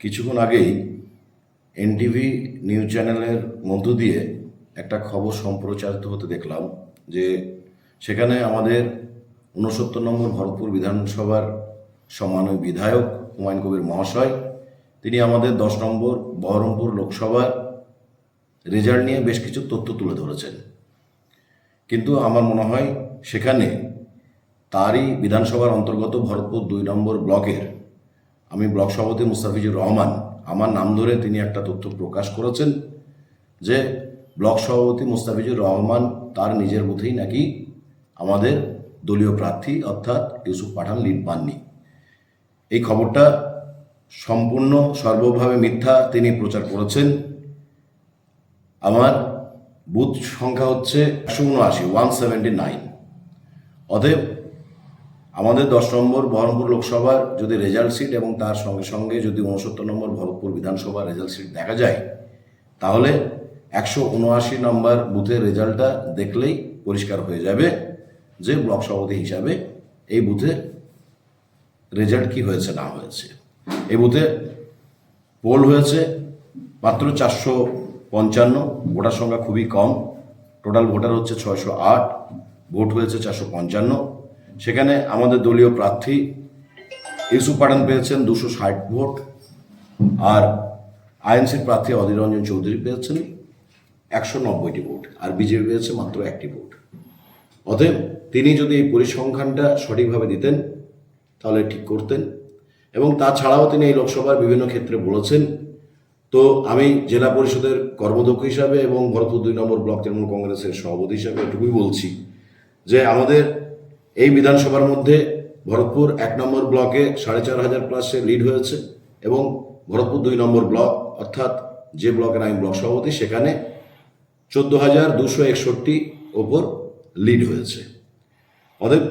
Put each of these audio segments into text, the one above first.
কিছুক্ষণ আগেই NTV news চ্যানেলের মধ্য দিয়ে একটা খবর সম্প্রচারিত হতে দেখলাম যে সেখানে আমাদের ঊনসত্তর নম্বর ভরতপুর বিধানসভার সম্মানীয় বিধায়ক হুমায়ুন কবির মহাশয়, তিনি আমাদের দশ নম্বর বহরমপুর লোকসভার রেজাল্ট নিয়ে বেশ কিছু তথ্য তুলে ধরেছেন। কিন্তু আমার মনে হয় সেখানে তারই বিধানসভার অন্তর্গত ভরতপুর দুই নম্বর ব্লকের আমি ব্লক সভাপতি মুস্তাফিজুর রহমান। আমার নাম ধরে তিনি একটা তথ্য প্রকাশ করেছেন যে ব্লক সভাপতি মুস্তাফিজুর রহমান তার নিজের বুথেই নাকি আমাদের দলীয় প্রার্থী অর্থাৎ ইউসুফ পাঠান লিড পাননি। এই খবরটা সম্পূর্ণ, সর্বভাবে মিথ্যা তিনি প্রচার করেছেন। আমার বুথ সংখ্যা হচ্ছে একশো উনআশি ওয়ান সেভেন্টি নাইন অতএব আমাদের দশ নম্বর বহরমপুর লোকসভার যদি রেজাল্ট সিট এবং তার সঙ্গে সঙ্গে যদি উনসত্তর নম্বর ভরতপুর বিধানসভার রেজাল্ট সিট দেখা যায়, তাহলে একশো উনআশি নম্বর বুথের রেজাল্টটা দেখলেই পরিষ্কার হয়ে যাবে যে ব্লক সভাপতি হিসাবে এই বুথে রেজাল্ট কি হয়েছে, না হয়েছে। এই বুথে পোল হয়েছে মাত্র চারশো পঞ্চান্ন, ভোটার সংখ্যা খুবই কম। টোটাল ভোটার হচ্ছে ছয়শো আট, ভোট হয়েছে চারশো পঞ্চান্ন। সেখানে আমাদের দলীয় প্রার্থী ইউসুফ পাঠান পেয়েছেন দুশো ষাট ভোট আর আইএনসির প্রার্থী অধীর রঞ্জন চৌধুরী পেয়েছেন একশো নব্বইটি ভোট আর বিজেপি পেয়েছে মাত্র একটি ভোট। অতএব তিনি যদি এই পরিসংখ্যানটা সঠিকভাবে দিতেন, তাহলে ঠিক করতেন এবং তাছাড়াও তিনি এই লোকসভার বিভিন্ন ক্ষেত্রে বলেছেন, তো আমি জেলা পরিষদের কর্মদক্ষ হিসাবে এবং ভরতপুর দুই নম্বর ব্লক তৃণমূল কংগ্রেসের সভাপতি হিসাবে এটুকুই বলছি যে আমাদের এই বিধানসভার মধ্যে ভরতপুর এক নম্বর ব্লকে সাড়ে চার হাজার প্লাসে লিড হয়েছে এবং ভরতপুর দুই নম্বর ব্লক অর্থাৎ যে ব্লকের আমি ব্লক সভাপতি, সেখানে চোদ্দ হাজার দুশো একষট্টি ওপর লিড হয়েছে। অতএব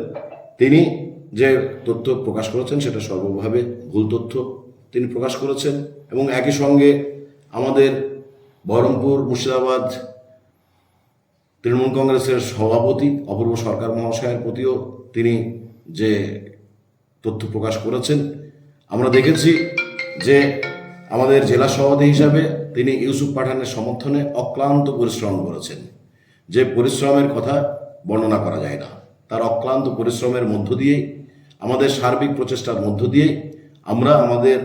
তিনি যে তথ্য প্রকাশ করেছেন, সেটা সর্বভাবে ভুল তথ্য তিনি প্রকাশ করেছেন এবং একই সঙ্গে আমাদের বহরমপুর, মুর্শিদাবাদ, তৃণমূল কংগ্রেসের সভাপতি, অপূর্ব সরকার মহাশয়ের প্রতিও তিনি যে তথ্য প্রকাশ করেছেন, আমরা দেখেছি যে আমাদের জেলা সভাপতি হিসাবে তিনি ইউসুফ পাঠানের সমর্থনে অক্লান্ত পরিশ্রম করেছেন। যে পরিশ্রমের কথা বর্ণনা করা যায় না। তার অক্লান্ত পরিশ্রমের মধ্য দিয়েই, আমাদের সার্বিক প্রচেষ্টার মধ্য দিয়েই আমরা আমাদের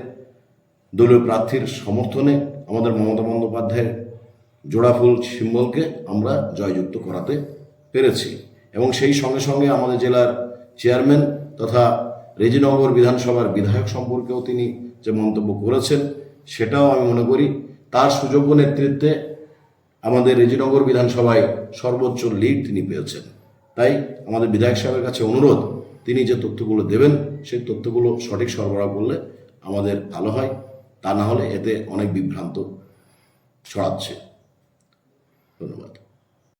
দলীয় প্রার্থীর সমর্থনে আমাদের মমতা বন্দ্যোপাধ্যায়ের জোড়াফুল সিম্বলকে আমরা জয়যুক্ত করাতে পেরেছি। এবং সেই সঙ্গে সঙ্গে আমাদের জেলার চেয়ারম্যান তথা রেজিনগর বিধানসভার বিধায়ক সম্পর্কেও তিনি যে মন্তব্য করেছেন, সেটাও আমি মনে করি। তার সুযোগ্য নেতৃত্বে আমাদের রেজিনগর বিধানসভায় সর্বোচ্চ লিড তিনি পেয়েছেন। তাই আমাদের বিধায়ক সাহেবের কাছে অনুরোধ, তিনি যে তথ্যগুলো দেবেন, সেই তথ্যগুলো সঠিক সরবরাহ করলে আমাদের ভালো হয়। তা না হলে এতে অনেক বিভ্রান্ত ছড়াচ্ছে। ধন্যবাদ।